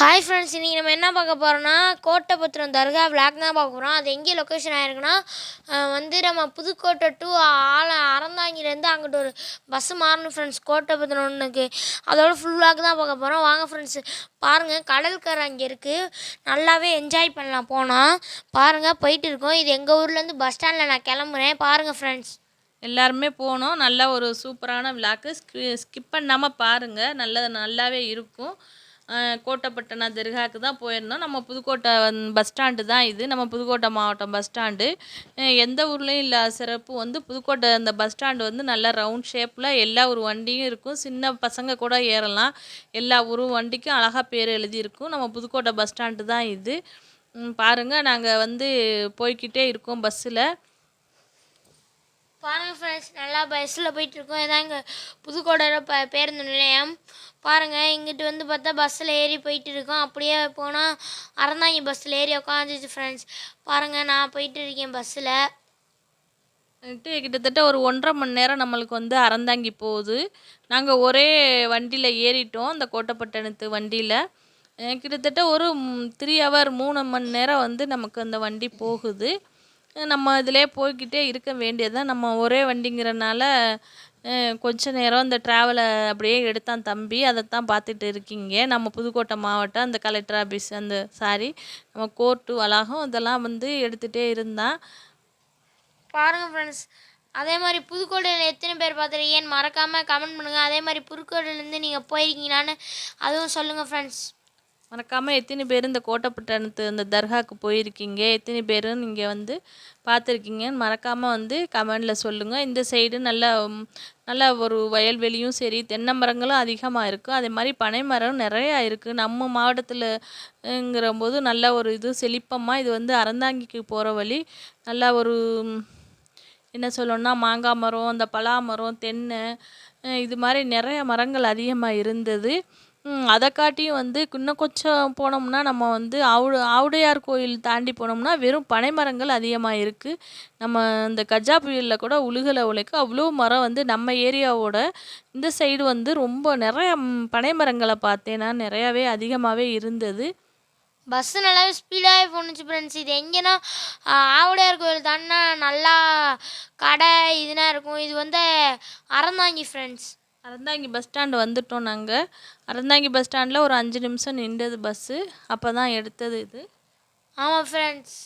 Hi friends இன்றைக்கி நம்ம என்ன பார்க்க போகிறோன்னா கோட்டபுத்திரம் தர்கா விளாக் தான் பார்க்க போகிறோம் அது எங்கே லொக்கேஷன் ஆயிருக்குன்னா வந்து நம்ம புதுக்கோட்டை டு ஆல அறந்தாங்கிலேருந்து அங்கிட்ட ஒரு பஸ்ஸு மாறணும் ஃப்ரெண்ட்ஸ் கோட்டபுத்திரம் ஒன்றுக்கு அதோட ஃபுல் விளாக் தான் பார்க்க போகிறோம் வாங்க ஃப்ரெண்ட்ஸ் பாருங்கள் கடற்கரை அங்கே இருக்குது நல்லாவே என்ஜாய் பண்ணலாம். போனால் பாருங்கள் போயிட்டு இருக்கோம். இது எங்கள் ஊர்லேருந்து பஸ் ஸ்டாண்டில் நான் கிளம்புறேன். பாருங்கள் ஃப்ரெண்ட்ஸ் எல்லாருமே போனோம். நல்ல ஒரு சூப்பரான விளாக்கு ஸ்கிப் பண்ணாமல் பாருங்கள் நல்ல நல்லாவே இருக்கும். கோட்டப்பட்டண தர்காவுக்கு தான் போயிருந்தோம். நம்ம புதுக்கோட்டை வந் பஸ் ஸ்டாண்டு தான் இது. நம்ம புதுக்கோட்டை மாவட்டம் பஸ் ஸ்டாண்டு எந்த ஊர்லேயும் இல்லாத சிறப்பு வந்து புதுக்கோட்டை அந்த பஸ் ஸ்டாண்டு வந்து நல்லா ரவுண்ட் ஷேப்பில் எல்லா ஒரு வண்டியும் இருக்கும். சின்ன பசங்க கூட ஏறலாம். எல்லா ஊர் வண்டிக்கும் அழகாக பேர் எழுதியிருக்கும். நம்ம புதுக்கோட்டை பஸ் ஸ்டாண்டு தான் இது. பாருங்கள் பாருங்க. நாங்கள் வந்து போய்க்கிட்டே இருக்கோம் பஸ்ஸில் பாருங்கள் ஃப்ரெண்ட்ஸ் நல்லா பஸ்ஸில் போயிட்டுருக்கோம் இதான் இங்கே புதுக்கோட்டை ப பேருந்து நிலையம். பாருங்கள் இங்கிட்டு வந்து பார்த்தா பஸ்ஸில் ஏறி போயிட்டு இருக்கோம். அப்படியே போனால் அறந்தாங்கி பஸ்ஸில் ஏறி உட்காந்துச்சு ஃப்ரெண்ட்ஸ் பாருங்கள் நான் போயிட்டு இருக்கேன் பஸ்ஸில் வந்துட்டு கிட்டத்தட்ட ஒரு ஒன்றரை மணி நேரம் நம்மளுக்கு வந்து அறந்தாங்கி போகுது. நாங்கள் ஒரே வண்டியில் ஏறிட்டோம் அந்த கோட்டைப்பட்டணத்து வண்டியில். கிட்டத்தட்ட ஒரு த்ரீ ஹவர் மூணு மணி நேரம் வந்து நமக்கு அந்த வண்டி போகுது. நம்ம இதிலே போய்கிட்டே இருக்க வேண்டியதுதான். நம்ம ஒரே வண்டிங்கிறனால கொஞ்ச நேரம் இந்த ட்ராவலை அப்படியே எடுத்தான் தம்பி. அதைத்தான் பார்த்துட்டு இருக்கீங்க. நம்ம புதுக்கோட்டை மாவட்டம் அந்த கலெக்டர் ஆஃபீஸ் அந்த சாரி நம்ம கோர்ட்டு வளாகம் இதெல்லாம் வந்து எடுத்துகிட்டே இருந்தான். பாருங்கள் ஃப்ரெண்ட்ஸ் அதே மாதிரி புதுக்கோட்டையில் எத்தனை பேர் பார்த்துருக்கீங்கன்னு மறக்காமல் கமெண்ட் பண்ணுங்கள் அதே மாதிரி புதுக்கோட்டையிலேருந்து நீங்கள் போயிருக்கீங்களான்னு அதுவும் சொல்லுங்கள் ஃப்ரெண்ட்ஸ் மறக்காமல் எத்தனை பேர் இந்த கோட்டப்பட்டணத்து அந்த தர்காவுக்கு போயிருக்கீங்க? எத்தனை பேர் நீங்கள் வந்து பார்த்துருக்கீங்கன்னு மறக்காமல் வந்து கமெண்டில் சொல்லுங்கள் இந்த சைடு நல்ல நல்ல ஒரு வயல்வெளியும் சரி தென்னை மரங்களும் அதிகமாக இருக்கும் அதே மாதிரி பனை மரம் நிறையா இருக்குது நம்ம மாவட்டத்தில்ங்கிற போது நல்ல ஒரு இது செழிப்பமாக இது வந்து அறந்தாங்கிக்கு போகிற வழி. நல்ல ஒரு என்ன சொல்லணும்னா மாங்காய் மரம் அந்த பலா மரம் தென்னை இது மாதிரி நிறைய மரங்கள் அதிகமாக இருந்தது. ம், அதை காட்டியும் வந்து இன்னும் கொஞ்சம் போனோம்னா நம்ம வந்து ஆவுடு ஆவுடையார் கோயில் தாண்டி போனோம்னா வெறும் பனை மரங்கள் அதிகமாக இருக்குது நம்ம இந்த கஜா புயலில் கூட உழுகலை உழைக்க அவ்வளோ மரம் வந்து நம்ம ஏரியாவோட இந்த சைடு வந்து ரொம்ப நிறைய ம், பனை மரங்களை பார்த்தேன் நான். நிறையாவே அதிகமாகவே இருந்தது. பஸ்ஸு நல்லாவே ஸ்பீடாகவே போணுச்சு ஃப்ரெண்ட்ஸ் இது எங்கேன்னா ஆவுடையார் கோயில் தாண்டினா நல்லா கடை இதுனா இருக்கும். இது வந்து Aranthangi friends Aranthangi bus stand வந்துட்டோம் நாங்கள் அறந்தாங்கி பஸ் ஸ்டாண்டில் ஒரு அஞ்சு நிமிஷம் நின்றது பஸ்ஸு அப்போ தான் எடுத்தது இது. ஆமாம் ஃப்ரெண்ட்ஸ்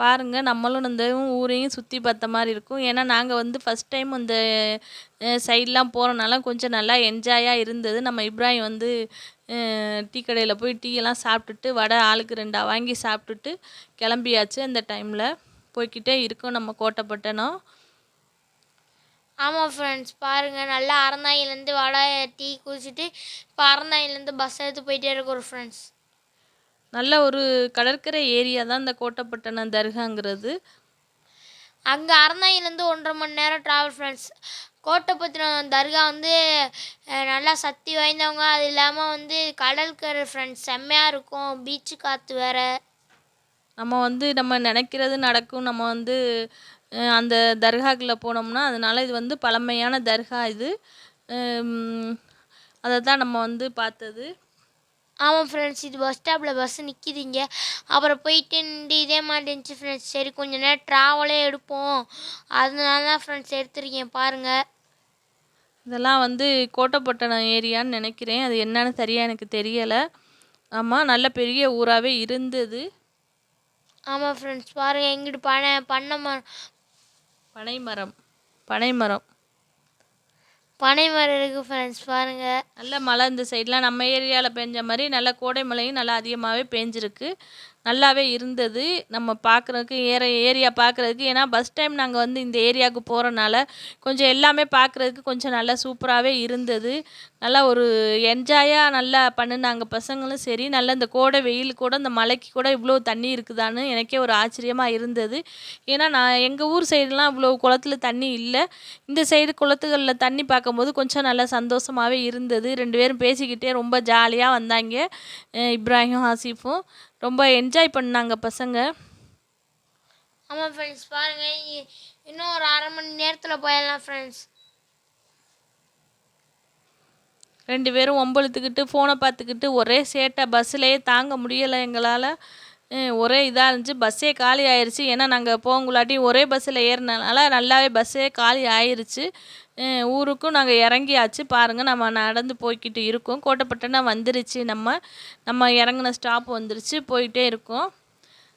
பாருங்க நம்மளும் இந்த ஊரையும் சுற்றி பார்த்த மாதிரி இருக்கும். ஏன்னா நாங்கள் வந்து ஃபஸ்ட் டைம் இந்த சைட்லாம் போகிறனால கொஞ்சம் நல்லா என்ஜாயாக இருந்தது. நம்ம இப்ராஹிம் வந்து டீ கடையில் போய் டீ எல்லாம் சாப்பிட்டுட்டு வடை ஆளுக்கு ரெண்டா வாங்கி சாப்பிட்டுட்டு கிளம்பியாச்சு அந்த டைமில் போய்க்கிட்டே இருக்கோம் நம்ம கோட்டைப்பட்டணம். ஆமாம் ஃப்ரெண்ட்ஸ் பாருங்கள் நல்லா அறந்தாங்கிலேருந்து வடை டீ குடிச்சிட்டு இப்போ அறந்தாங்கிலேருந்து பஸ் எடுத்து போயிட்டே இருக்கோம் ஃப்ரெண்ட்ஸ் நல்ல ஒரு கடற்கரை ஏரியா தான் இந்த கோட்டைப்பட்டணம் தர்காங்கிறது. அங்கே அறந்தாங்கிலேருந்து ஒன்றரை மணி நேரம் ட்ராவல் ஃப்ரெண்ட்ஸ் கோட்டைப்பத்திரம் தர்கா வந்து நல்லா சக்தி வாய்ந்தவங்க. அது இல்லாமல் வந்து கடற்கரை ஃப்ரெண்ட்ஸ் செம்மையாக இருக்கும். பீச்சு காற்று வேற. நம்ம வந்து நம்ம நினைக்கிறது நடக்கும். நம்ம வந்து அந்த தர்காக்குள்ள போனோம்னா அதனால இது வந்து பழமையான தர்கா இது. அதை தான் நம்ம வந்து பார்த்தது. ஆமாம் ஃப்ரெண்ட்ஸ் இது பஸ் ஸ்டாப்பில் பஸ்ஸு நிற்கிது இங்கே அப்புறம் போயிட்டு நின்று இதே மாதிரி இருந்துச்சு ஃப்ரெண்ட்ஸ் சரி கொஞ்ச நேரம் ட்ராவலே எடுப்போம். அதனால தான் ஃப்ரெண்ட்ஸ் எடுத்திருக்கேன் பாருங்கள் இதெல்லாம் வந்து கோட்டைப்பட்டணம் ஏரியான்னு நினைக்கிறேன். அது என்னன்னு சரியாக எனக்கு தெரியலை. ஆமாம் நல்ல பெரிய ஊராகவே இருந்தது. ஆமாம் ஃப்ரெண்ட்ஸ் பாருங்கள் எங்கிட்டு பண்ண பண்ண மரம் பனைமரம் பனைமரம். பனை மரம் இருக்குது ஃப்ரெண்ட்ஸ் பாருங்கள் நல்ல மழை இந்த சைட்லாம் நம்ம ஏரியாவில் பெஞ்ச மாதிரி நல்ல கோடை மழையும் நல்லா அதிகமாகவே பேஞ்சிருக்கு. நல்லாவே இருந்தது. நம்ம பார்க்குறதுக்கு ஏற ஏரியா பார்க்குறதுக்கு ஏன்னா பஸ் டைம் நாங்கள் வந்து இந்த ஏரியாவுக்கு போகிறனால கொஞ்சம் எல்லாமே பார்க்குறதுக்கு கொஞ்சம் நல்லா சூப்பராகவே இருந்தது. நல்லா ஒரு என்ஜாயாக நல்லா பண்ணுனாங்க பசங்களும் சரி. நல்லா இந்த கோடை வெயில் கூட இந்த மலைக்கு கூட இவ்வளோ தண்ணி இருக்குதான்னு எனக்கே ஒரு ஆச்சரியமாக இருந்தது. ஏன்னா நான் எங்கள் ஊர் சைடுலாம் இவ்வளோ குளத்துல தண்ணி இல்லை. இந்த சைடு குளத்துகளில் தண்ணி பார்க்கும்போது கொஞ்சம் நல்லா சந்தோஷமாகவே இருந்தது. ரெண்டு பேரும் பேசிக்கிட்டே ரொம்ப ஜாலியாக வந்தாங்க. இப்ராஹிம் ஆசிஃபும். ரொம்ப என்ஜாய் பண்ணாங்க பசங்க. ஆமாம் ஃப்ரெண்ட்ஸ் பாருங்கள் இன்னும் ஒரு அரை மணி நேரத்தில் போயிடலாம் ஃப்ரெண்ட்ஸ் ரெண்டு பேரும் ஒம்பளுத்துக்கிட்டு ஃபோனை பார்த்துக்கிட்டு ஒரே சேட்டை பஸ்ஸுலேயே தாங்க முடியலை எங்களால். ஒரே இதாக இருந்துச்சு பஸ்ஸே காலி ஆயிருச்சு. ஏன்னா நாங்கள் போங்கலாட்டி ஒரே பஸ்ஸில் ஏறினனால நல்லாவே பஸ்ஸே காலி ஆயிருச்சு. ஊருக்கும் நாங்கள் இறங்கியாச்சு. பாருங்கள் நம்ம நடந்து போய்க்கிட்டு இருக்கோம். கோட்டைப்பட்டினம் வந்துருச்சு. நம்ம நம்ம இறங்குன ஸ்டாப் வந்துருச்சு. போயிட்டே இருக்கோம்.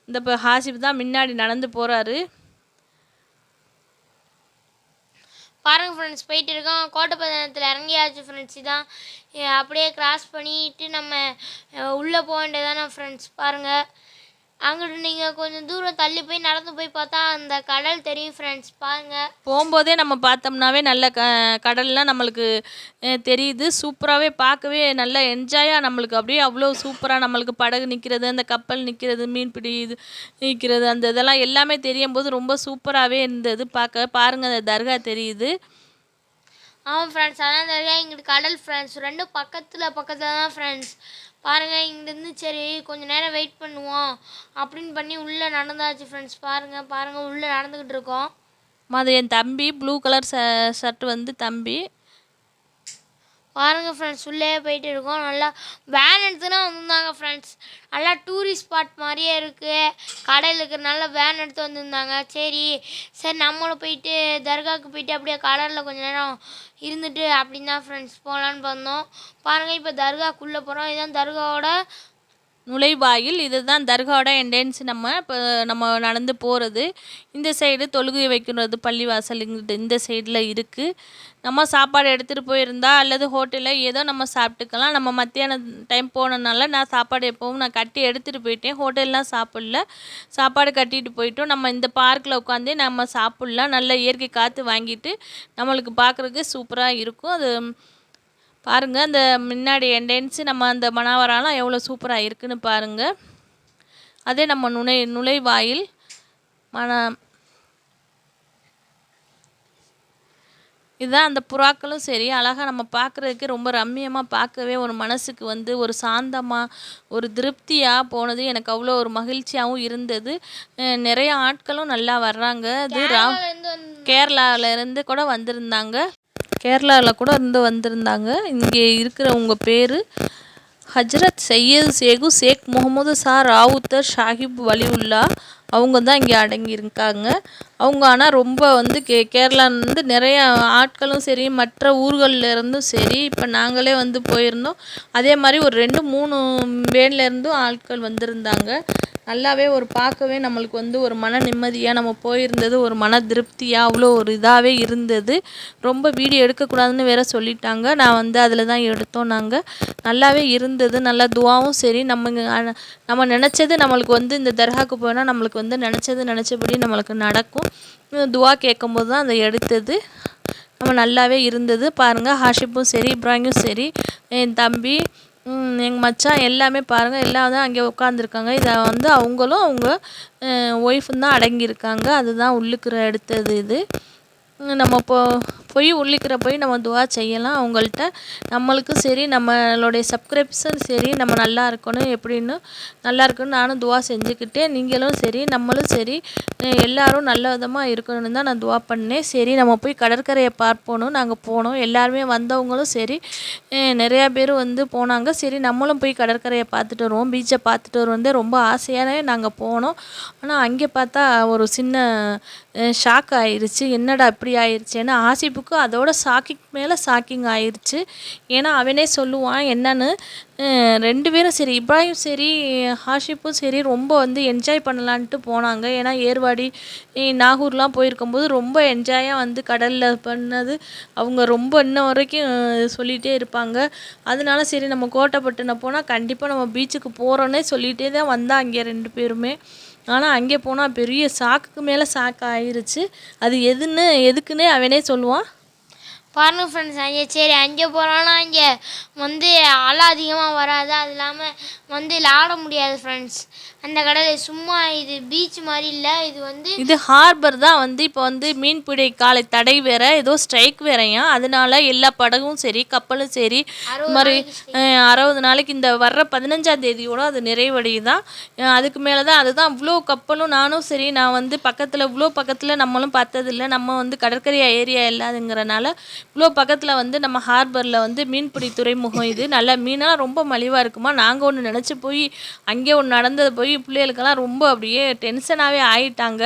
இந்த இப்போ ஹாசிப் தான் முன்னாடி நடந்து போகிறாரு பாருங்கள் ஃப்ரெண்ட்ஸ் போயிட்டு இருக்கோம். கோட்டைப்பதனத்தில் இறங்கியாச்சு ஃப்ரெண்ட்ஸ் இதான். அப்படியே கிராஸ் பண்ணிட்டு நம்ம உள்ளே போக வேண்டியதானே ஃப்ரெண்ட்ஸ் பாருங்கள் அங்கிட்டு நீங்கள் கொஞ்சம் தூரம் தள்ளி போய் நடந்து போய் பார்த்தா அந்த கடல் தெரியும் ஃப்ரெண்ட்ஸ் பாருங்கள் போகும்போதே நம்ம பார்த்தோம்னாவே நல்ல க கடல்லாம் நம்மளுக்கு அஹ், தெரியுது. சூப்பராகவே பார்க்கவே நல்ல என்ஜாயாக நம்மளுக்கு அப்படியே அவ்வளோ சூப்பராக நம்மளுக்கு படகு நிற்கிறது அந்த கப்பல் நிற்கிறது மீன்பிடி இது நிற்கிறது அந்த இதெல்லாம் எல்லாமே தெரியும் போது ரொம்ப சூப்பராகவே இருந்தது. பார்க்க பாருங்கள் அந்த தர்கா தெரியுது. ஆமாம் ஃப்ரெண்ட்ஸ் அதான் தெரியா இங்கிட்டு கடல் ஃப்ரெண்ட்ஸ் ரெண்டும் பக்கத்தில் பக்கத்தில் தான் ஃப்ரெண்ட்ஸ் பாருங்கள் இங்கேருந்து சரி கொஞ்சம் நேரம் வெயிட் பண்ணுவோம் அப்படின்னு பண்ணி உள்ளே நடந்தாச்சு ஃப்ரெண்ட்ஸ் பாருங்கள் பாருங்கள் உள்ளே நடந்துக்கிட்டு இருக்கோம். அது என் தம்பி ப்ளூ கலர் ச ஷர்ட் வந்து தம்பி. பாருங்கள் ஃப்ரெண்ட்ஸ் உள்ளே போயிட்டு இருக்கோம். நல்லா வேன் எடுத்துனா வந்திருந்தாங்க ஃப்ரெண்ட்ஸ் நல்லா டூரிஸ்ட் ஸ்பாட் மாதிரியே இருக்குது கடையில் இருக்கிற நல்ல வேன் எடுத்து வந்திருந்தாங்க. சரி சரி நம்மளும் போயிட்டு தர்காவுக்கு போயிட்டு அப்படியே கடலில் கொஞ்சம் நேரம் இருந்துட்டு அப்படின்னா தான் ஃப்ரெண்ட்ஸ் போகலான்னு வந்தோம். பாருங்கள் இப்போ தர்காக்குள்ளே போகிறோம் இதுதான் தர்காவோட நுழைவாயில். இதுதான் தர்காவோட என்ட்ரன்ஸ் நம்ம இப்போ நம்ம நடந்து போகிறது இந்த சைடு தொழுகை வைக்கிறது பள்ளிவாசல் இந்த சைடில் இருக்குது நம்ம சாப்பாடு எடுத்துகிட்டு போயிருந்தா அல்லது ஹோட்டலில் ஏதோ நம்ம சாப்பிட்டுக்கலாம். நம்ம மத்தியான டைம் போனனால நான் சாப்பாடு எப்போவும் நான் கட்டி எடுத்துகிட்டு போயிட்டேன். ஹோட்டல்லாம் சாப்பிடல. சாப்பாடு கட்டிட்டு போயிட்டோம். நம்ம இந்த பார்க்கில் உட்காந்து நம்ம சாப்பிட்லாம். நல்ல இயற்கை காற்று வாங்கிட்டு நம்மளுக்கு பார்க்குறதுக்கு சூப்பராக இருக்கும். அது பாருங்கள் அந்த முன்னாடி என்டென்ஸு நம்ம அந்த மணாவராலாம் எவ்வளோ சூப்பராக இருக்குன்னு பாருங்கள் அதே நம்ம நுழை நுழைவாயில் மன இதுதான் அந்த புறாக்களும் சரி அழகாக நம்ம பார்க்குறதுக்கு ரொம்ப ரம்மியமாக பார்க்கவே ஒரு மனசுக்கு வந்து ஒரு சாந்தமாக ஒரு திருப்தியாக போனது. எனக்கு அவ்வளோ ஒரு மகிழ்ச்சியாகவும் இருந்தது. நிறைய ஆட்களும் நல்லா வர்றாங்க. அது ரா கேரளாவிலேருந்து கூட வந்திருந்தாங்க. கேரளாவில் கூட இருந்து வந்திருந்தாங்க. இங்கே இருக்கிறவங்க பேர் ஹஜ்ரத் சையது சேகு ஷேக் முகமது சா ராவுத்தர் ஷாஹிப் வலிவுல்லா. அவங்க தான் இங்கே அடங்கியிருக்காங்க. அவங்க ஆனால் ரொம்ப வந்து கே கேரளாலேருந்து நிறையா ஆட்களும் சரி மற்ற ஊர்கள்லேருந்தும் சரி இப்போ நாங்களே வந்து போயிருந்தோம். அதே மாதிரி ஒரு ரெண்டு மூணு வேன்லேருந்தும் ஆட்கள் வந்திருந்தாங்க. நல்லாவே ஒரு பார்க்கவே நம்மளுக்கு வந்து ஒரு மன நிம்மதியாக நம்ம போயிருந்தது ஒரு மன திருப்தியாக அவ்வளோ ஒரு இதாகவே இருந்தது. ரொம்ப வீடியோ எடுக்கக்கூடாதுன்னு வேற சொல்லிட்டாங்க. நான் வந்து அதில் தான் எடுத்தோம் நாங்கள் நல்லாவே இருந்தது நல்லா துவாவும் சரி. நம்ம நம்ம நினச்சது நம்மளுக்கு வந்து இந்த தர்காவுக்கு போனால் நம்மளுக்கு வந்து நினச்சது நினச்சபடி நம்மளுக்கு நடக்கும். துவா துவா கேட்கும்போது தான் அதை எடுத்தது. நம்ம நல்லாவே இருந்தது. பாருங்கள் ஹாஷிப்பும் சரி இப்ராஹிமும் சரி என் தம்பி எங்கள் மச்சான் எல்லாமே பாருங்கள் எல்லாம் தான் அங்கே உட்காந்துருக்காங்க இதை வந்து அவங்களும் அவங்க ஒய்ஃபும் தான் அடங்கியிருக்காங்க. அதுதான் உள்ளுக்குற எடுத்தது இது. நம்ம போ போய் உள்ளிக்கிற போய் நம்ம துவா செய்யலாம். அவங்கள்ட்ட நம்மளுக்கும் சரி நம்மளுடைய சப்ஸ்கிரிப்ஷன் சரி நம்ம நல்லா இருக்கணும் எப்படின்னு நல்லா இருக்கணும் நானும் துவா செஞ்சுக்கிட்டேன் நீங்களும் சரி நம்மளும் சரி எல்லோரும் நல்ல விதமாக இருக்கணும்னு தான் நான் துவா பண்ணேன். சரி நம்ம போய் கடற்கரையை பார்ப்போணும். நாங்கள் போனோம். எல்லாருமே வந்தவங்களும் சரி நிறையா பேர் வந்து போனாங்க. சரி நம்மளும் போய் கடற்கரையை பார்த்துட்டு வருவோம். பீச்சை பார்த்துட்டு வருவோம். ரொம்ப ஆசையான நாங்கள் போனோம். ஆனால் அங்கே பார்த்தா ஒரு சின்ன ஷாக் ஆயிடுச்சு என்னடா இப்படி ஆயிடுச்சு ஏன்னா ஆசிப்புக்கு அதோட ஷாக்கிங் மேலே ஷாக்கிங் ஆயிடுச்சு ஏன்னா அவனே சொல்லுவான் என்னன்னு ரெண்டு பேரும் சரி இப்ராஹிம் சரி ஹாஷிப்பும் சரி ரொம்ப வந்து என்ஜாய் பண்ணலான்ட்டு போனாங்க. ஏன்னா ஏர்வாடி நாகூர்லாம் போயிருக்கும்போது ரொம்ப என்ஜாயாக வந்து கடலில் பண்ணது. அவங்க ரொம்ப இன்ன வரைக்கும் சொல்லிகிட்டே இருப்பாங்க. அதனால சரி நம்ம கோட்டைப்பட்டினம் போனால் கண்டிப்பாக நம்ம பீச்சுக்கு போகிறோன்னே சொல்லிகிட்டே தான் வந்தாங்க ரெண்டு பேருமே. ஆனால் அங்கே போனால் பெரிய சாக்குக்கு மேலே சாக்கு ஆயிருச்சு. அது எதுன்னு எதுக்குன்னே அவனே சொல்லுவான். பாருங்க ஃப்ரெண்ட்ஸ் அங்கே சரி அங்கே போகிறோன்னா அங்கே வந்து அலை அதிகமாக வராது? அது இல்லாமல் வந்து விளாட முடியாது ஃப்ரெண்ட்ஸ் அந்த கடல் சும்மா இது பீச் மாதிரி இல்லை இது வந்து இது ஹார்பர் தான் வந்து இப்போ வந்து மீன்பிடி காலை தடை வேற ஏதோ ஸ்ட்ரைக் வேறையா அதனால எல்லா படகும் சரி கப்பலும் சரி இது மாதிரி அறுபது நாளைக்கு இந்த வர்ற பதினஞ்சாம் தேதியோட அது நிறைவடையுதான். அதுக்கு மேலே தான் அதுதான் இவ்வளோ கப்பலும் நானும் சரி நான் வந்து பக்கத்தில் இவ்வளோ பக்கத்தில் நம்மளும் பார்த்ததில்ல. நம்ம வந்து கடற்கரை ஏரியா இல்லாதுங்கிறனால இவ்வளோ பக்கத்தில் வந்து நம்ம ஹார்பரில் வந்து மீன்பிடி துறைமுகம் இது. நல்ல மீனாக ரொம்ப மலிவாக இருக்குமா? நாங்கள் ஒன்று நினச்சி போய் அங்கே ஒன்று நடந்தது போய் பிள்ளைகளுக்கெல்லாம் ரொம்ப அப்படியே டென்ஷனாகவே ஆயிட்டாங்க.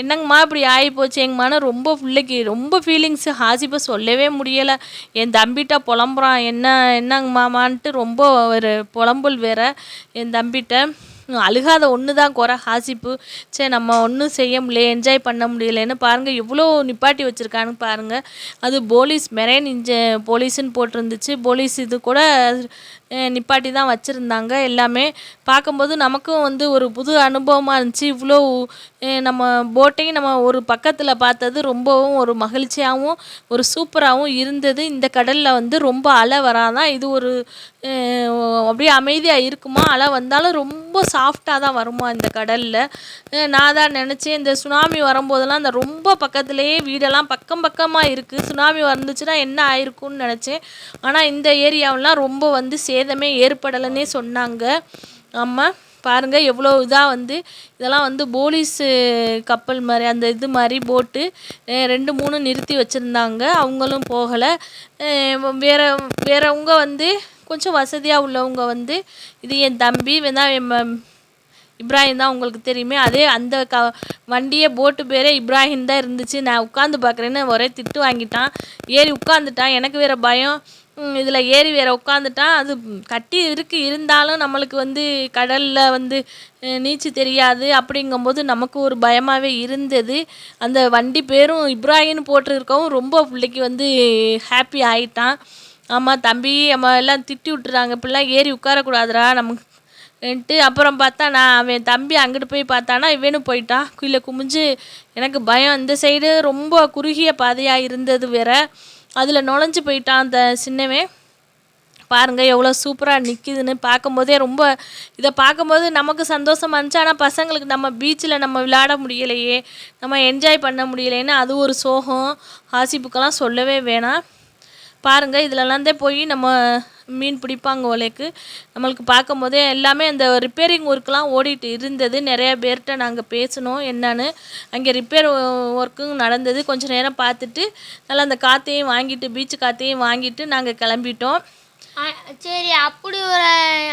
என்னங்கம்மா இப்படி ஆகி போச்சேங்கம்மான்னு ரொம்ப பிள்ளைக்கு ரொம்ப ஃபீலிங்ஸு ஹாசிப்பை சொல்லவே முடியலை. என் தம்பிகிட்ட புலம்புறான். என்ன என்னங்கம்மாமான்ட்டு ரொம்ப ஒரு புலம்பல் வேற. என் தம்பிகிட்ட அழுகாத ஒன்று தான் குறை ஹாசிப்பு சே நம்ம ஒன்றும் செய்ய முடியல என்ஜாய் பண்ண முடியலன்னு பாருங்கள் எவ்வளோ நிப்பாட்டி வச்சுருக்கான்னு பாருங்கள் அது போலீஸ் மெரைன் இன்ஜ போலீஸுன்னு போட்டிருந்துச்சு. போலீஸ் இது கூட நிப்பாட்டி தான் வச்சுருந்தாங்க. எல்லாமே பார்க்கும்போது நமக்கும் வந்து ஒரு புது அனுபவமாக இருந்துச்சு. இவ்வளோ நம்ம போட்டையும் நம்ம ஒரு பக்கத்தில் பார்த்தது ரொம்பவும் ஒரு மகிழ்ச்சியாகவும் ஒரு சூப்பராகவும் இருந்தது. இந்த கடலில் வந்து ரொம்ப அலை வராதான் இது ஒரு அப்படியே அமைதியாக இருக்குமா? அலை வந்தாலும் ரொம்ப சாஃப்டாக தான் வருமா இந்த கடலில்? நான் தான் நினச்சேன். இந்த சுனாமி வரும்போதெல்லாம் அந்த ரொம்ப பக்கத்துலேயே வீடெல்லாம் பக்கம் பக்கமாக இருக்குது சுனாமி வந்துச்சுன்னா என்ன ஆயிருக்கும்னு நினச்சேன். ஆனால் இந்த ஏரியாவெலாம் ரொம்ப வந்து சே சேதமே ஏற்படலைன்னே சொன்னாங்க. ஆமாம் பாருங்கள் எவ்வளோ இதாக வந்து இதெல்லாம் வந்து போலீஸு கப்பல் மாதிரி அந்த இது மாதிரி போட்டு ரெண்டு மூணு நிறுத்தி வச்சுருந்தாங்க. அவங்களும் போகலை. வேற வேறவங்க வந்து கொஞ்சம் வசதியாக உள்ளவங்க வந்து இது என் தம்பி வேணா என் இப்ராஹிம் தான் உங்களுக்கு தெரியுமே. அதே அந்த க வண்டியே போட்டு பேரே இப்ராஹிம் தான் இருந்துச்சு. நான் உட்காந்து பார்க்குறேன்னு ஒரே திட்டு வாங்கிட்டான். ஏறி உட்காந்துட்டான் எனக்கு வேறு பயம். இதில் ஏறி வேற உட்காந்துட்டான் அது கட்டி இருக்கு இருந்தாலும் நம்மளுக்கு வந்து கடலில் வந்து நீச்சல் நீச்சு தெரியாது. அப்படிங்கும்போது நமக்கு ஒரு பயமாகவே இருந்தது. அந்த வண்டி பேரும் இப்ராஹிம்னு போட்டிருக்கவும் ரொம்ப பிள்ளைக்கு வந்து ஹாப்பி ஆயிட்டான். ஆமாம் தம்பி அம்மா எல்லாம் திட்டி விட்டுறாங்க. இப்படிலாம் ஏறி உட்காரக்கூடாதுடா நமக்கு ன்ட்டு அப்புறம் பார்த்தா நான் அவன் தம்பி அங்கிட்டு போய் பார்த்தானா இவனும் போயிட்டான் கீழே குமிஞ்சு எனக்கு பயம். இந்த சைடு ரொம்ப குறுகிய பாதையாக இருந்தது வேற. அதில் நுழைஞ்சு போயிட்டான் அந்த சின்னவன் பாருங்கள் எவ்வளோ சூப்பராக நிற்கிதுன்னு பார்க்கும்போதே ரொம்ப இதை பார்க்கும்போது நமக்கு சந்தோஷமாக இருந்துச்சு. ஆனால் பசங்களுக்கு நம்ம பீச்சில் நம்ம விளையாட முடியலையே நம்ம என்ஜாய் பண்ண முடியலைன்னு அது ஒரு சோகம். ஆசிப்புக்கெல்லாம் சொல்லவே வேணாம். பாருங்கள் இதிலலாம் தான் போய் நம்ம மீன் பிடிப்பாங்க ஓலைக்கு. நம்மளுக்கு பார்க்கும்போதே எல்லாமே அந்த ரிப்பேரிங் ஒர்க்லாம் ஓடிட்டு இருந்தது. நிறைய பேர்கிட்ட நாங்கள் பேசினோம் என்னன்னு. அங்கே ரிப்பேர் ஒர்க்கும் நடந்தது. கொஞ்சம் நேரம் பார்த்துட்டு நல்லா அந்த காற்றையும் வாங்கிட்டு பீச்சு காற்றையும் வாங்கிட்டு நாங்கள் கிளம்பிட்டோம். சரி அப்படி ஒரு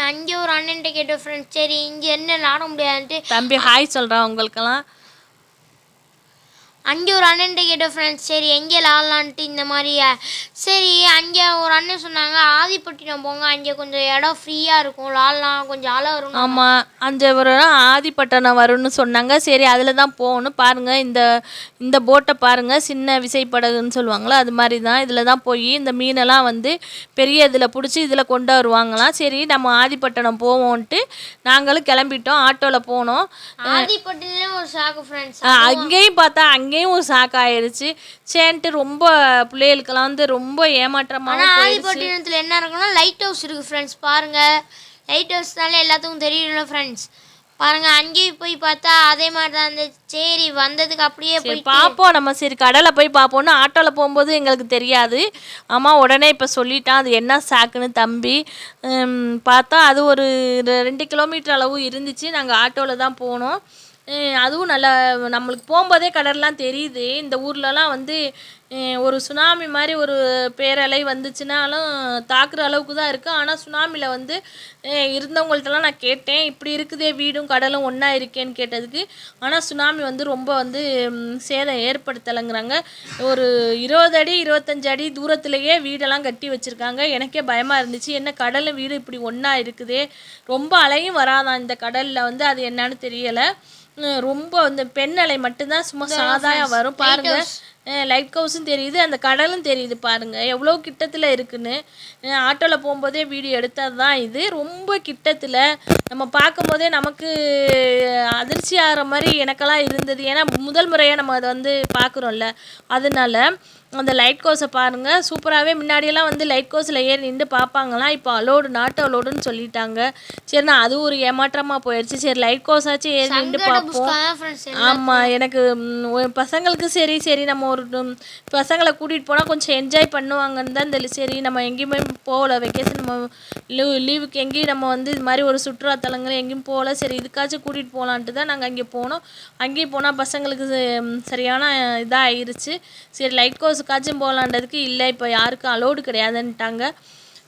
அங்கே ஒரு அண்ணன்ட்ட கேட்டோம் ஃப்ரெண்ட்ஸ் சரி இங்கே என்ன விளாட முடியாதுன்ட்டு. தம்பி ஹாய் சொல்கிறான் உங்களுக்கெல்லாம். அங்கே ஒரு அண்ணன்ட்ட கேட்டோம் ஃப்ரெண்ட்ஸ் சரி எங்கே விளாட்லான்ட்டு இந்த மாதிரி. அ, சரி அங்கே ஒரு அண்ணன் சொன்னாங்க ஆதிப்பட்டினம் போங்க அங்கே கொஞ்சம் இடம் ஃப்ரீயாக இருக்கும் விளாட்லாம் கொஞ்சம் அலை வரும் ஆமாம் அந்த ஒரு ஆதிப்பட்டணம் வரும்னு சொன்னாங்க. சரி அதில் தான் போகணும். பாருங்கள் இந்த இந்த போட்டை பாருங்கள் சின்ன விசைப்படகுன்னு சொல்லுவாங்களா அது மாதிரி தான். இதில் தான் போய் இந்த மீனெல்லாம் வந்து பெரிய இதில் பிடிச்சி இதில் கொண்டு வருவாங்களாம். சரி நம்ம ஆதிப்பட்டணம் போவோன்ட்டு நாங்களும் கிளம்பிட்டோம் ஆட்டோவில் போனோம். ஆதிப்பட்டினம் ஒரு சாக்கு ஃப்ரெண்ட்ஸ் அங்கேயும் பார்த்தா அங்கேயும் ஒரு சாக்காயிருச்சு சேன்ட்டு ரொம்ப பிள்ளைகளுக்கெல்லாம் வந்து ரொம்ப ஏமாற்றமாக ஆனால் என்ன இருக்குன்னா லைட் ஹவுஸ் இருக்குது ஃப்ரெண்ட்ஸ் பாருங்கள் லைட் ஹவுஸ்னால எல்லாத்துக்கும் தெரியல ஃப்ரெண்ட்ஸ் பாருங்கள் அங்கேயும் போய் பார்த்தா அதே மாதிரி தான் இருந்துச்சு. சரி வந்ததுக்கு அப்படியே போய் பார்ப்போம். நம்ம சரி கடலை போய் பார்ப்போம்னு ஆட்டோவில் போகும்போது எங்களுக்கு தெரியாது. அம்மா உடனே இப்போ சொல்லிட்டான் அது என்ன சாக்குன்னு தம்பி. பார்த்தா அது ஒரு ரெண்டு கிலோமீட்டர் அளவு இருந்துச்சு. நாங்கள் ஆட்டோவில் தான் போனோம். அதுவும் நல்லா நம்மளுக்கு போகும்போதே கடல்லாம் தெரியுது. இந்த ஊர்லலாம் வந்து ஒரு சுனாமி மாதிரி ஒரு பேரலை வந்துச்சுனாலும் தாக்குற அளவுக்கு தான் இருக்குது ஆனால் சுனாமியில் வந்து இருந்தவங்கள்ட்டலாம் நான் கேட்டேன். இப்படி இருக்குதே வீடும் கடலும் ஒன்றா இருக்கேன்னு கேட்டதுக்கு. ஆனால் சுனாமி வந்து ரொம்ப வந்து சேதம் ஏற்படுத்தலைங்கிறாங்க. ஒரு இருபது அடி இருபத்தஞ்சு அடி தூரத்துலேயே வீடெல்லாம் கட்டி வச்சுருக்காங்க. எனக்கே பயமாக இருந்துச்சு. என்ன கடலும் வீடு இப்படி ஒன்றா இருக்குதே? ரொம்ப அலையும் வராதான் இந்த கடலில் வந்து. அது என்னன்னு தெரியலை. ரொம்ப இந்த பெண் அலை மட்டும்தான் சும்மா சாதாயம் வரும். பாருங்க. லைட் ஹவுஸும் தெரியுது அந்த கடலும் தெரியுது பாருங்கள் எவ்வளோ கிட்டத்தில் இருக்குதுன்னு ஆட்டோவில் போகும்போதே வீடியோ எடுத்தது தான் இது. ரொம்ப கிட்டத்தில். நம்ம பார்க்கும்போதே நமக்கு அதிர்ச்சி ஆகிற மாதிரி எனக்கெல்லாம் இருந்தது. ஏன்னா முதல் முறையாக நம்ம அதை வந்து பார்க்குறோம்ல. அதனால அந்த லைட் கோஸை பாருங்கள் சூப்பராகவே முன்னாடியெல்லாம் வந்து லைட் கோஸில் ஏறி நின்று பார்ப்பாங்களாம். இப்போ அலோடு நாட் அலோடுன்னு சொல்லிட்டாங்க. சரி நான் அது ஒரு ஏமாற்றமாக போயிடுச்சு சரி லைட் கோஸாச்சும் ஏறி நின்று பார்ப்போம். ஆமாம் எனக்கு பசங்களுக்கு சரி சரி நம்ம ஒரு பசங்களை கூட்டிகிட்டு போனால் கொஞ்சம் என்ஜாய் பண்ணுவாங்கன்னு தான் இந்த சரி நம்ம எங்கேயுமே போகல. வெக்கேஷன் நம்ம லீவ் லீவுக்கு எங்கேயும் நம்ம வந்து இது மாதிரி ஒரு சுற்றுலாத்தலங்கள் எங்கேயும் போகல. சரி இதுக்காச்சும் கூட்டிகிட்டு போகலான்ட்டு தான் நாங்கள் அங்கே போனோம். அங்கேயும் போனால் பசங்களுக்கு சரியான இதாக ஆயிருச்சு சரி லைட் கோஸ் ஹவுஸுக்காச்சும் போகலான்றதுக்கு இல்லை இப்போ யாருக்கும் அலோடு கிடையாதுன்ட்டாங்க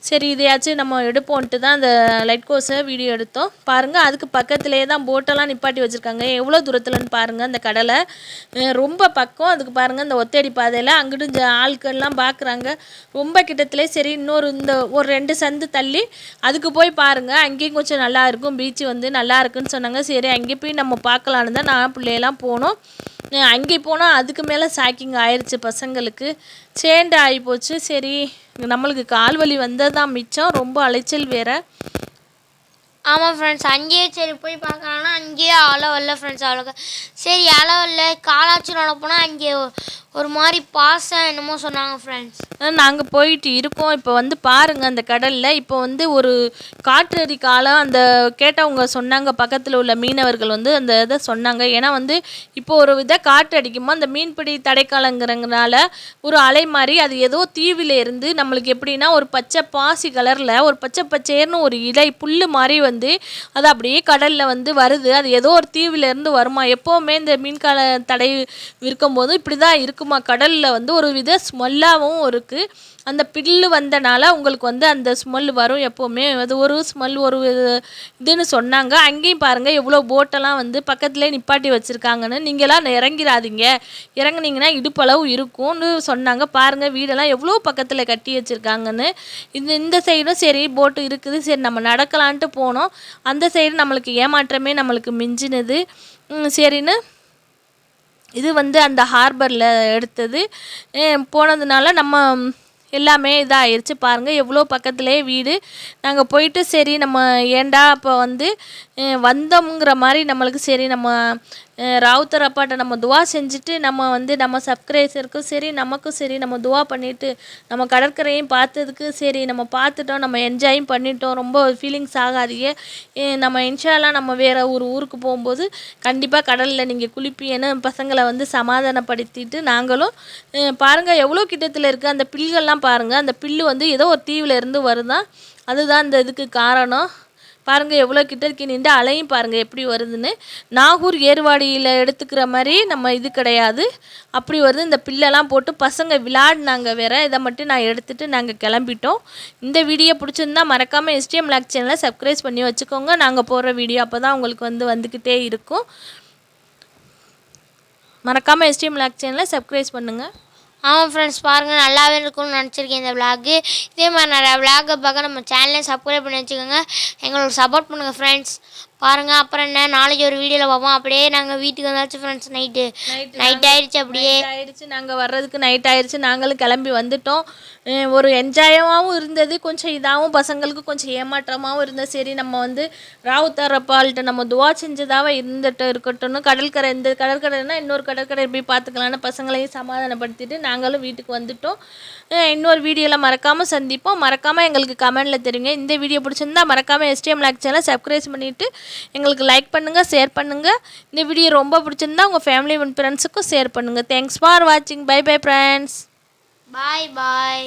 சரி இதையாச்சும் நம்ம எடுப்போன்ட்டு தான் அந்த லைட் கோர்ஸை வீடியோ எடுத்தோம். பாருங்கள் அதுக்கு பக்கத்துலேயே தான் போட்டெல்லாம் நிப்பாட்டி வச்சுருக்காங்க. எவ்வளோ தூரத்துலன்னு பாருங்கள் அந்த கடலை. ரொம்ப பக்கம். அதுக்கு பாருங்கள் இந்த ஒத்தடி பாதையில் அங்கிட்டு இந்த ஆட்கள்லாம் பார்க்குறாங்க ரொம்ப கிட்டத்துலேயே சரி இன்னொரு இந்த ஒரு ரெண்டு சந்து தள்ளி அதுக்கு போய் பாருங்கள் அங்கேயும் கொஞ்சம் நல்லா இருக்கும். பீச்சு வந்து நல்லா இருக்குன்னு சொன்னாங்க. சரி அங்கே போய் நம்ம பார்க்கலான்னு தான் நான் பிள்ளையெல்லாம் போனோம். அங்கே போனால் அதுக்கு மேலே சாக்கிங் ஆயிடுச்சு பசங்களுக்கு. சேண்டு ஆகிப்போச்சு சரி நம்மளுக்கு கால் வலி வந்தது தான் மிச்சம். ரொம்ப அலைச்சல் வேற. ஆமாம் ஃப்ரெண்ட்ஸ் அங்கேயே சரி போய் பார்க்கலான்னா அங்கேயே அலை வரல ஃப்ரெண்ட்ஸ் அவ்வளோக்கா சரி அலை வரல காலாச்சும் நடப்போனால் அங்கே ஒரு மாதிரி பாசம் என்னமோ சொன்னாங்க ஃப்ரெண்ட்ஸ் நாங்கள் போயிட்டு இருக்கோம். இப்போ வந்து பாருங்கள் அந்த கடலில் இப்போ வந்து ஒரு காற்றடி காலம் அந்த கேட்டவங்க சொன்னாங்க பக்கத்தில் உள்ள மீனவர்கள் வந்து அந்த இதை சொன்னாங்க. ஏன்னா வந்து இப்போ ஒரு வித காற்று அடிக்குமோ அந்த மீன்பிடி தடைக்காலங்கிறதுனால ஒரு அலை மாதிரி அது ஏதோ தீவில் இருந்து நம்மளுக்கு எப்படின்னா ஒரு பச்சை பாசி கலரில் ஒரு பச்சை பச்சையர்னு ஒரு இலை புல் மாதிரி வந்து அது அப்படியே கடலில் வந்து வருது. அது ஏதோ ஒரு தீவிலேருந்து வருமா? எப்போவுமே இந்த மீன்கால தடை இருக்கும்போது இப்படி தான் இருக்கும். கடலில் வந்து ஒரு வித ஸ்மெல்லாகவும் இருக்குது அந்த பில்லு வந்தனால உங்களுக்கு வந்து அந்த ஸ்மெல் வரும் எப்போவுமே. அது ஒரு ஸ்மெல் ஒரு இது- இதுன்னு சொன்னாங்க. அங்கேயும் பாருங்கள் எவ்வளோ போட்டெல்லாம் வந்து பக்கத்துலேயே நிப்பாட்டி வச்சுருக்காங்கன்னு. நீங்களாம் இறங்கிடாதீங்க இறங்குனீங்கன்னா இடுப்பளவு இருக்கும்னு சொன்னாங்க. பாருங்கள் வீடெல்லாம் எவ்வளோ பக்கத்தில் கட்டி வச்சுருக்காங்கன்னு. இந்த இந்த சைடும் சரி போட்டு இருக்குது. சரி நம்ம நடக்கலான்ட்டு போனோம். அந்த சைடு நம்மளுக்கு ஏமாற்றமே நம்மளுக்கு மிஞ்சினது. சரின்னு இது வந்து அந்த ஹார்பரில் எடுத்தது. போனதுனால நம்ம எல்லாமே இதாகிருச்சு பாருங்கள் எவ்வளோ பக்கத்துலேயே வீடு. நாங்கள் போயிட்டு சரி நம்ம ஏண்டா அப்போ வந்து வந்தோங்கிற மாதிரி நம்மளுக்கு சரி நம்ம ராவுத்தர் அப்பாட்ட நம்ம துவா செஞ்சுட்டு நம்ம வந்து நம்ம சப்ஸ்கிரைசருக்கும் சரி நமக்கும் சரி நம்ம துவா பண்ணிவிட்டு நம்ம கடற்கரையும் பார்த்ததுக்கு சரி நம்ம பார்த்துட்டோம் நம்ம என்ஜாயும் பண்ணிட்டோம் ரொம்ப ஃபீலிங்ஸ் ஆகாதீங்க. நம்ம இன்ஷாலாம் நம்ம வேறு ஒரு ஊருக்கு போகும்போது கண்டிப்பாக கடலில் நீங்கள் குளிப்பீன்னு பசங்களை வந்து சமாதானப்படுத்திட்டு நாங்களும் பாருங்கள் எவ்வளோ கிட்டத்தில் இருக்குது அந்த பில்கள்லாம் பாருங்கள் அந்த பில்லு வந்து ஏதோ ஒரு தீவில் இருந்து வருதான் அதுதான் இந்த இதுக்கு காரணம். பாருங்கள் எவ்வளோ கிட்டக்கு நின்று அலையும் பாருங்கள் எப்படி வருதுன்னு. நாகூர் ஏர்வாடியில் எடுத்துக்கிற மாதிரி நம்ம இது கிடையாது. அப்படி வருது. இந்த பில்லெல்லாம் போட்டு பசங்க விளையாடினாங்க வேற. இதை மட்டும் நான் எடுத்துகிட்டு நாங்கள் கிளம்பிட்டோம். இந்த வீடியோ பிடிச்சிருந்தா மறக்காமல் எஸ்டிஎம் லாக் சேனலை சப்ஸ்கிரைப் பண்ணி வச்சுக்கோங்க. நாங்கள் போடுற வீடியோ அப்போ தான் உங்களுக்கு வந்து வந்துக்கிட்டே இருக்கும். மறக்காமல் எஸ்டிஎம் லாக் சேனலை சப்ஸ்கிரைப் பண்ணுங்கள் ஆமாம் ஃப்ரெண்ட்ஸ் பாருங்கள் நல்லாவே இருக்கும்னு நினச்சிருக்கேன் இந்த விளாகு இதே மாதிரி நிறையா விளாகை பார்க்க நம்ம சேனலை சப்ஸ்கிரைப் பண்ணி வச்சுக்கோங்க. எங்களுக்கு சப்போர்ட் பண்ணுங்கள் ஃப்ரெண்ட்ஸ் பாருங்கள் அப்புறம் என்ன? நாளைக்கு ஒரு வீடியோவில் பார்ப்போம். அப்படியே நாங்கள் வீட்டுக்கு வந்தாச்சு ஃப்ரெண்ட்ஸ் நைட்டு நைட் ஆயிடுச்சு அப்படியே. ஆயிடுச்சு. நாங்கள் வர்றதுக்கு நைட் ஆயிடுச்சு. நாங்களும் கிளம்பி வந்துட்டோம். ஒரு என்ஜாயமாகவும் இருந்தது. கொஞ்சம் இதாகவும் பசங்களுக்கு கொஞ்சம் ஏமாற்றமாகவும் இருந்தது. சரி நம்ம வந்து ராவுத்தாரப்பால்கிட்ட நம்ம துவா செஞ்சதாவே இருந்துட்டு இருக்கட்டும்னு கடற்கரை இந்த கடற்கரைனா இன்னொரு கடற்கரை போய் பார்த்துக்கலான்னு பசங்களையும் சமாதானப்படுத்திட்டு நாங்களும் வீட்டுக்கு வந்துட்டோம். இன்னொரு வீடியோவில் மறக்காமல் சந்திப்போம். மறக்காமல் எங்களுக்கு கமெண்டில் தெரியுங்க. இந்த வீடியோ பிடிச்சிருந்தா மறக்காமல் எஸ்டிஎம் லாக் சேனல் சப்ஸ்கிரைப் பண்ணிவிட்டு எங்களுக்கு லைக் பண்ணுங்கள் ஷேர் பண்ணுங்கள் இந்த வீடியோ ரொம்ப பிடிச்சிருந்தா உங்கள் ஃபேமிலி அண்ட் ஃப்ரெண்ட்ஸுக்கும் ஷேர் பண்ணுங்கள் தேங்க்ஸ் ஃபார் வாட்சிங் bye bye friends bye bye